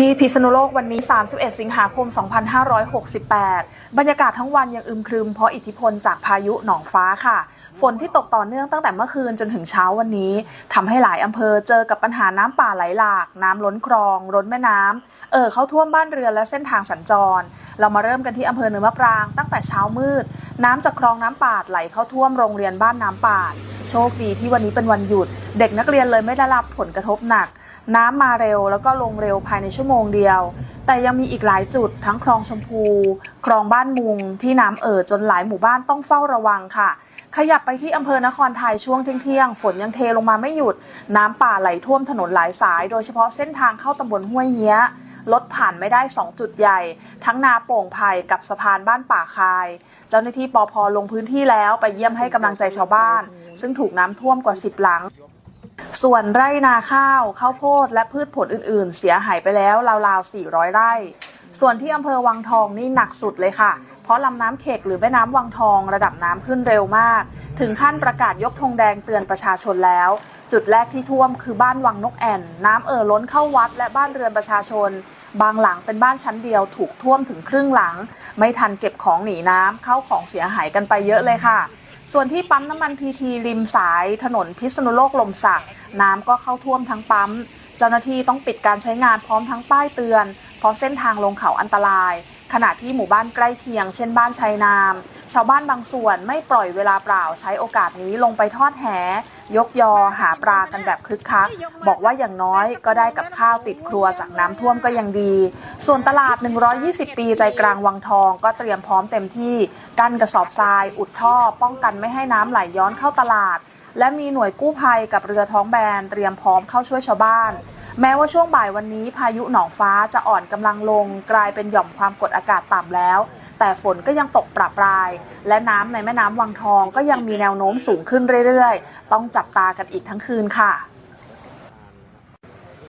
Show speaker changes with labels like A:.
A: ที่พิษณุโลกวันนี้ 31 สิงหาคม 2568 บรรยากาศทั้งวันยังอึมครึมเพราะอิทธิพลจากพายุหนองฟ้าค่ะ ฝนที่ตกต่อเนื่องตั้งแต่เมื่อคืนจนถึงเช้าวันนี้ทำให้หลายอำเภอเจอกับปัญหาน้ำป่าไหลหลาก น้ำล้นคลอง ล้นแม่น้ำเอ่อเข้าท่วมบ้านเรือนและเส้นทางสัญจร เรามาเริ่มกันที่อำเภอเนินมะปราง ตั้งแต่เช้ามืด น้ำจากคลองน้ำป่าไหลเข้าท่วมโรงเรียนบ้านน้ำป่าโชคดีที่วันนี้เป็นวันหยุด เด็กนักเรียนเลยไม่ได้รับผลกระทบหนัก น้ำมาเร็วแล้วก็ลงเร็วภายในชั่วโมงเดียว แต่ยังมีอีกหลายจุดทั้งคลองชมพู คลองบ้านมุง ที่น้ำเอ่อจนหลายหมู่บ้านต้องเฝ้าระวังค่ะ ขยับไปที่อำเภอนครไทยช่วงเที่ยง ฝนยังเทลงมาไม่หยุด น้ำป่าไหลท่วมถนนหลายสาย โดยเฉพาะเส้นทางเข้าตำบลห้วยเหี้ยรถผ่านไม่ได้ 2 จุดใหญ่ ทั้งนาโป่งไผ่กับสะพานบ้านป่าคาย เจ้าหน้าที่ปอพลงพื้นที่แล้วไปเยี่ยมให้กำลังใจชาวบ้าน ซึ่งถูกน้ำท่วมกว่า 10 หลัง ส่วนไร่นาข้าว ข้าวโพด และพืชผลอื่นๆ เสียหายไปแล้วราวๆ 400 ไร่ ส่วนที่อำเภอวังทองนี่หนักสุดเลยค่ะ เพราะลำน้ำเขกหรือแม่น้ำวังทองระดับน้ำขึ้นเร็วมาก ถึงขั้นประกาศยกธงแดงเตือนประชาชนแล้ว จุดแรกที่ท่วมคือบ้านวังนกแอ่น น้ำเอ่อล้นเข้าวัดและบ้านเรือนประชาชน บางหลังเป็นบ้านชั้นเดียวถูกท่วมถึงครึ่งหลัง ไม่ทันเก็บของหนีน้ำเข้าของเสียหายกันไปเยอะเลยค่ะ ส่วนที่ปั๊มน้ำมันพีทีริมสายถนนพิษณุโลกลมสัก น้ำก็เข้าท่วมทั้งปั๊ม เจ้าหน้าที่ต้องปิดการใช้งานพร้อมทั้งป้ายเตือน เพราะเส้นทางลงเขาอันตราย ขณะที่หมู่บ้านใกล้เคียง เช่นบ้านชัยนาม ชาวบ้านบางส่วนไม่ปล่อยเวลาเปล่าใช้โอกาสนี้ลงไปทอดแห ยกยอหาปลากันแบบคึกคัก บอกว่าอย่างน้อยก็ได้กับข้าวติดครัวจากน้ำท่วมก็ยังดี ส่วนตลาด 120 ปีใจกลางวังทองก็เตรียมพร้อมเต็มที่ กั้นกระสอบทราย อุดท่อ ป้องกันไม่ให้น้ำไหลย้อนเข้าตลาด และมีหน่วยกู้ภัยกับเรือท้องแบนเตรียมพร้อมเข้าช่วยชาวบ้าน แม้ว่าช่วงบ่ายวันนี้พายุหนองฟ้าจะอ่อนกำลังลงกลายเป็นหย่อมความกดอากาศต่ำแล้ว แต่ฝนก็ยังตกประปราย และน้ำในแม่น้ำวังทองก็ยังมีแนวโน้มสูงขึ้นเรื่อยๆ ต้องจับตากันอีกทั้งคืนค่ะ